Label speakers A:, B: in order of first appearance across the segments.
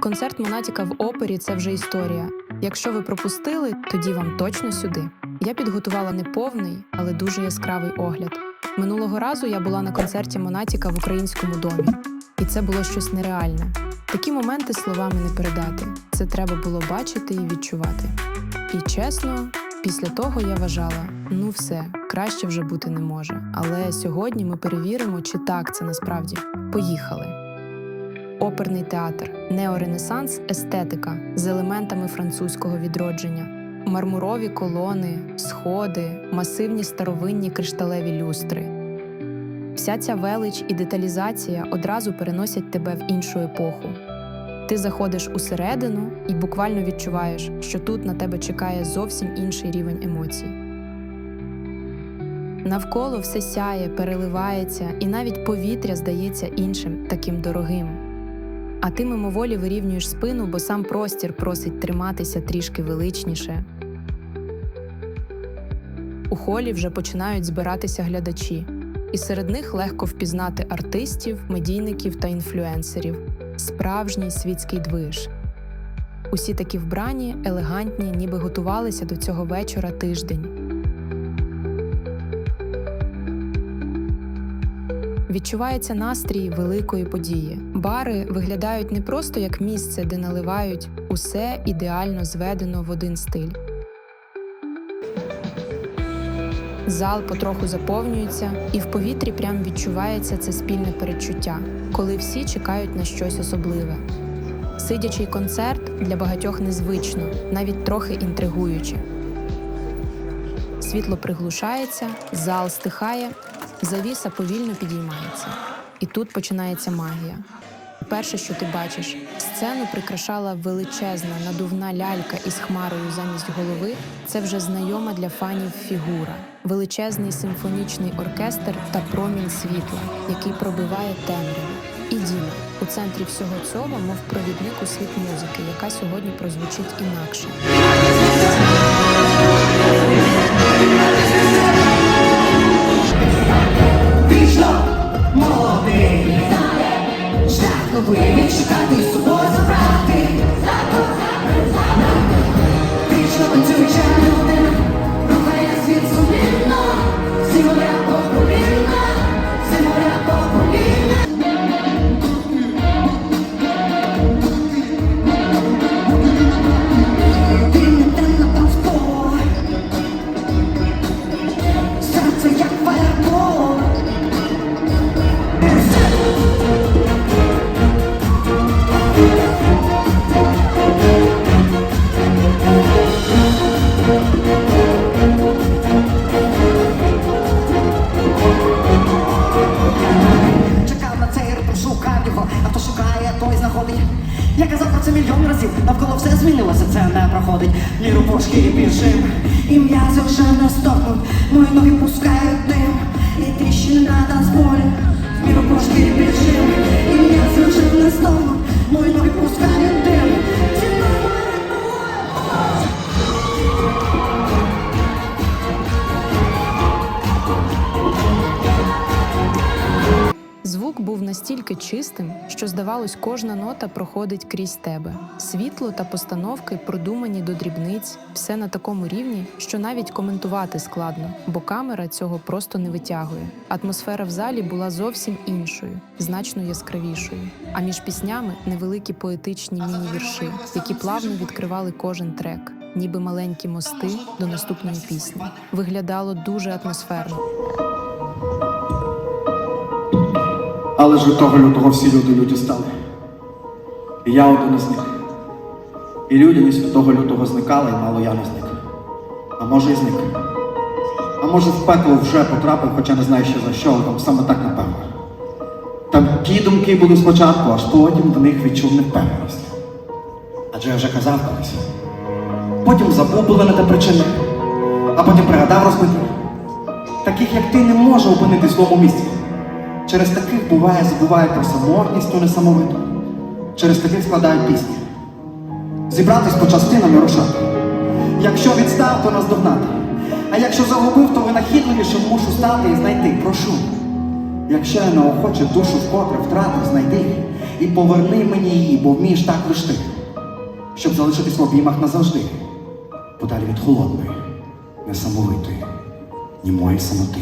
A: Концерт Монатіка в опері це вже історія. Якщо ви пропустили, тоді вам точно сюди. Я підготувала не повний, але дуже яскравий огляд. Минулого разу я була на концерті Монатіка в українському домі, і це було щось нереальне. Такі моменти словами не передати. Це треба було бачити і відчувати. І чесно, після того я вважала: ну все, краще вже бути не може. Але сьогодні ми перевіримо, чи так це насправді. Поїхали. Оперний театр, неоренесанс, естетика з елементами французького відродження, мармурові колони, сходи, масивні старовинні кришталеві люстри. Вся ця велич і деталізація одразу переносять тебе в іншу епоху. Ти заходиш усередину і буквально відчуваєш, що тут на тебе чекає зовсім інший рівень емоцій. Навколо все сяє, переливається, і навіть повітря здається іншим, таким дорогим. А ти мимоволі вирівнюєш спину, бо сам простір просить триматися трішки величніше. У холі вже починають збиратися глядачі, і серед них легко впізнати артистів, медійників та інфлюенсерів. Справжній світський движ. Усі такі вбрані, елегантні, ніби готувалися до цього вечора тиждень. Відчувається настрій великої події. Бари виглядають не просто як місце, де наливають усе ідеально зведено в один стиль. Зал потроху заповнюється, і в повітрі прям відчувається це спільне передчуття, коли всі чекають на щось особливе. Сидячий концерт для багатьох незвично, навіть трохи інтригуюче. Світло приглушається, зал стихає, завіса повільно підіймається. І тут починається магія. Перше, що ти бачиш, сцену прикрашала величезна надувна лялька із хмарою замість голови. Це вже знайома для фанів фігура, величезний симфонічний оркестр та промінь світла, який пробиває темряву. І Діма у центрі всього цього, мов провідник у світ музики, яка сьогодні прозвучить інакше.
B: we проходить. Ні і біжим, і м'язи вже не стопнуть, мої ноги пускають дим, і тріщини на танцполі. Ні рубошки біжим, і м'язи вже не стопнуть, мої ноги
A: Звук був настільки чистим, що здавалось, кожна нота проходить крізь тебе. Світло та постановки продумані до дрібниць, все на такому рівні, що навіть коментувати складно, бо камера цього просто не витягує. Атмосфера в залі була зовсім іншою, значно яскравішою. А між піснями невеликі поетичні міні-вірші, які плавно відкривали кожен трек, ніби маленькі мости до наступної пісні. Виглядало дуже атмосферно.
C: Але ж від того лютого всі люди люті стали. І я один із них. І людяність від того лютого зникала, і мало я не зник. А може і зник. А може в пекло вже потрапив, хоча не знаю ще за що, але там саме так напевно. Там ті думки були спочатку, аж потім в них відчув невпевненість. Адже я вже казав колись. Потім забув були на те причини, а потім пригадав розбитих. Таких, як ти, не може опинитись в своєму місці. Через таких буває, забуває про самотність то несамовито. Через таких складає пісні. Зібратись по частинам і рушати. Якщо відстав, то наздогнати. А якщо загубив, то винахідливіше мушу стати і знайти. Прошу. Якщо я неохоче душу вкотре втратив, знайди її і поверни мені її, бо вмієш так лиш ти, щоб залишитись в обіймах назавжди, подалі від холодної, несамовитої, німої самоти.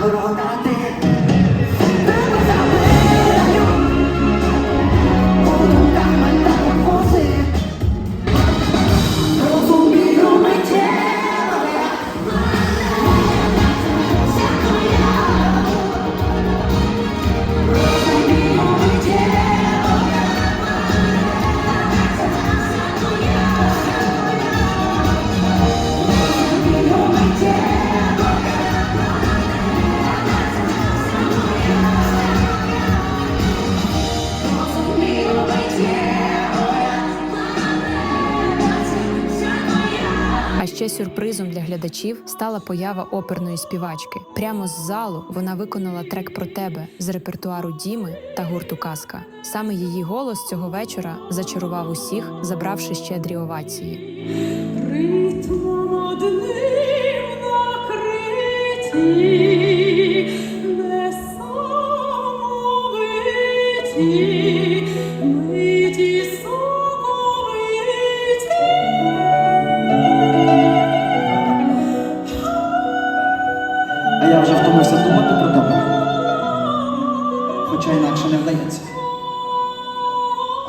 B: 風呂立
A: てて сюрпризом для глядачів стала поява оперної співачки. Прямо з залу вона виконала трек про тебе з репертуару Діми та гурту Казка. Саме її голос цього вечора зачарував усіх, забравши щедрі овації.
D: Ритмом одним накриті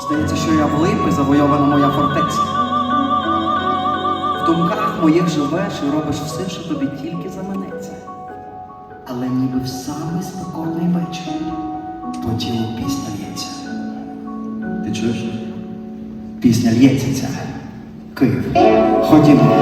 C: Здається, що я в липи завойована моя фортеця. В думках моїх живеш і робиш все, що тобі тільки заманеться. Але ніби в самий спокійний вечір по тілу пісня лється. Ти чуєш? Пісня лється ця. Київ. Ходімо.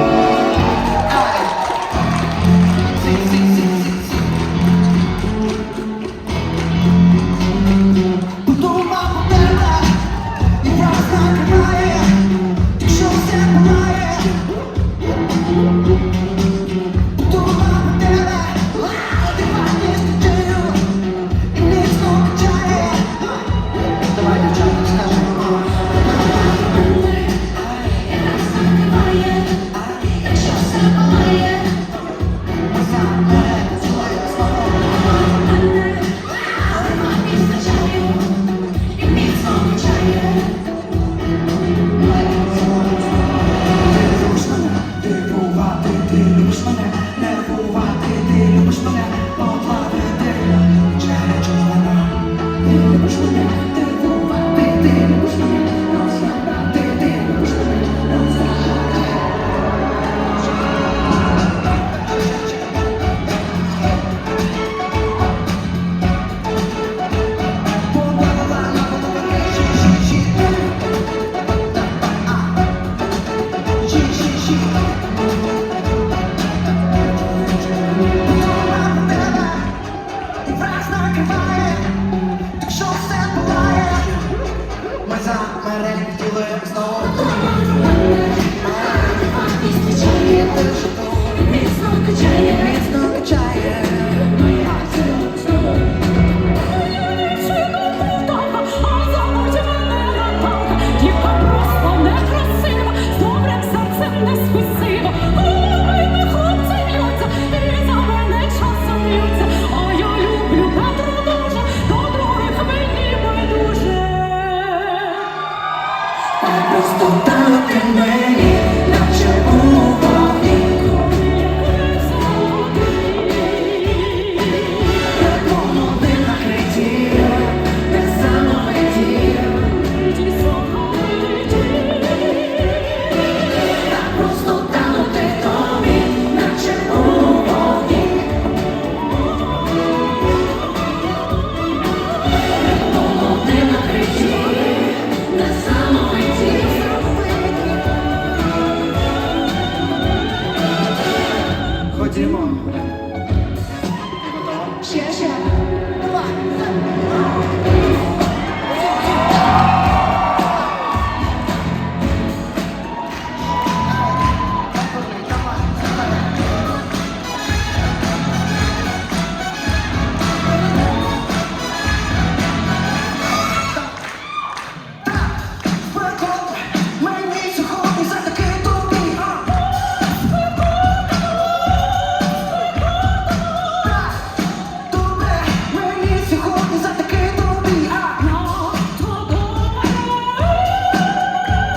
C: перед ділим знов.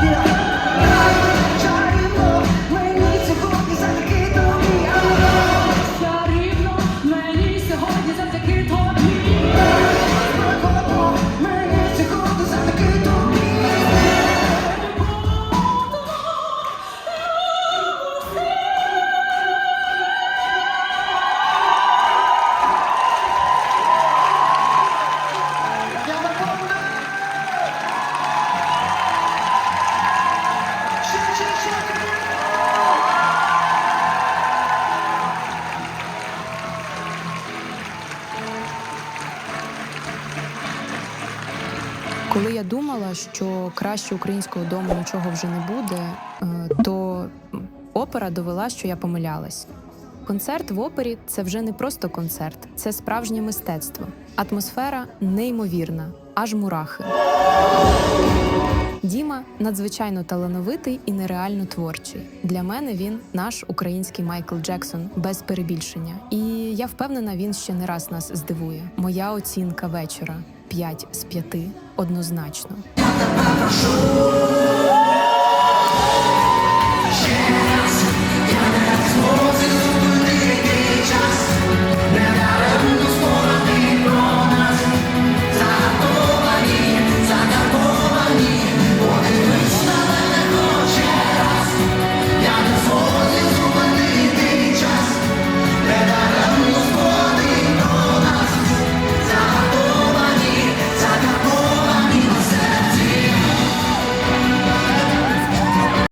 C: Я.
A: що краще українського дому нічого вже не буде, е, то опера довела, що я помилялась. Концерт в опері це вже не просто концерт, це справжнє мистецтво. Атмосфера неймовірна, аж мурахи. Діма надзвичайно талановитий і нереально творчий. Для мене він наш український Майкл Джексон без перебільшення. І я впевнена, він ще не раз нас здивує. Моя оцінка вечора 5 з 5 однозначно.
C: Прошу,